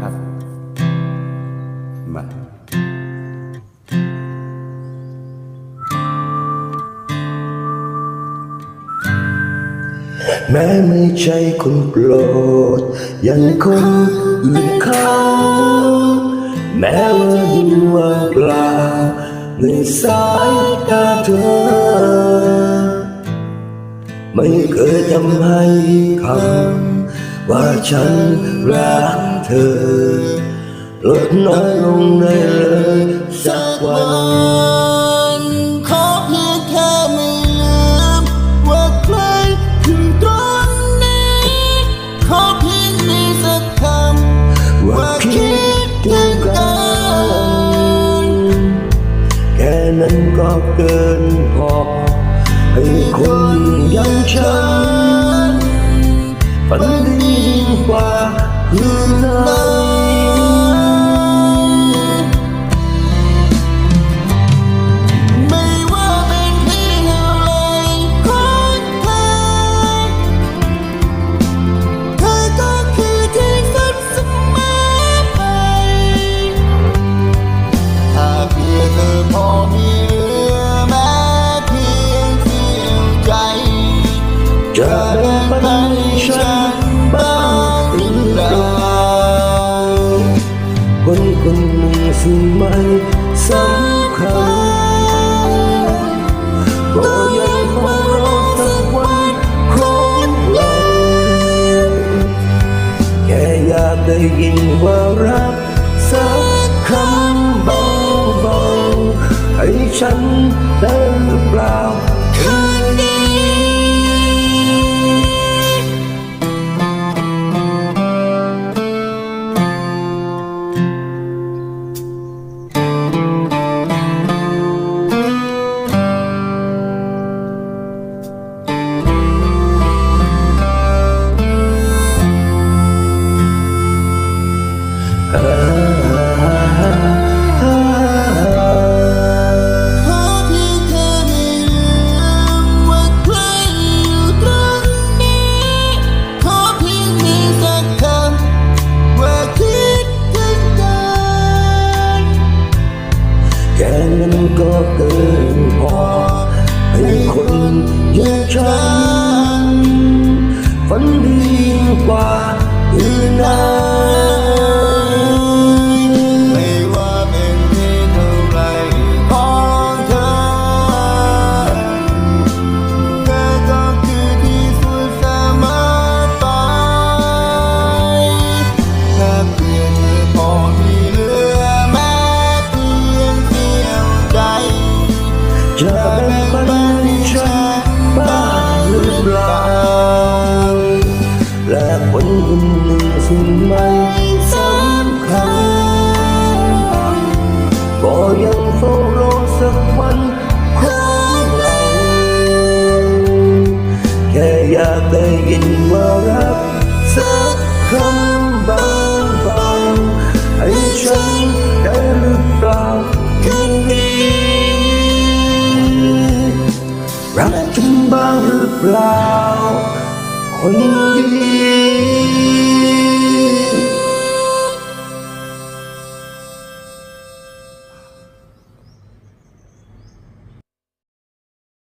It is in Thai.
ครับมาแม้ไม่ใช่คนโปรด ยังคงอื่นเขาแม้ว่าดูว่างเปล่าในสายตาเธอ ไม่เคยทำให้คำ ว่าฉันรักเธอ ลดน้อยลงได้เลยสักวันขอเพียงแค่ไม่ลืมว่าใครอยู่ตรงนี้ ขอเพียงมีสักคำว่าว่าคิดถึงกันนแค่นั้นก็เกินพอให้คนอย่างฉัน ฝันดียิ่งก หนึ่งซึ่งไม่สำคัญก็ยังคงรอสักวันของเราแค่อยากได้ยินว่ารักสักคำเบาๆให้ฉันได้หรือเปล่า แค่นั้นก็เกินพอให้คนอย่างฉันฝันดีกว่า ยังเฝ้ารอสักวันของเราแค่อยากได้ยินว่ารักสักคำบางๆให้ฉันได้หรือเปล่าคืนนี้รักฉันบ้างหรือเปล่าคนดี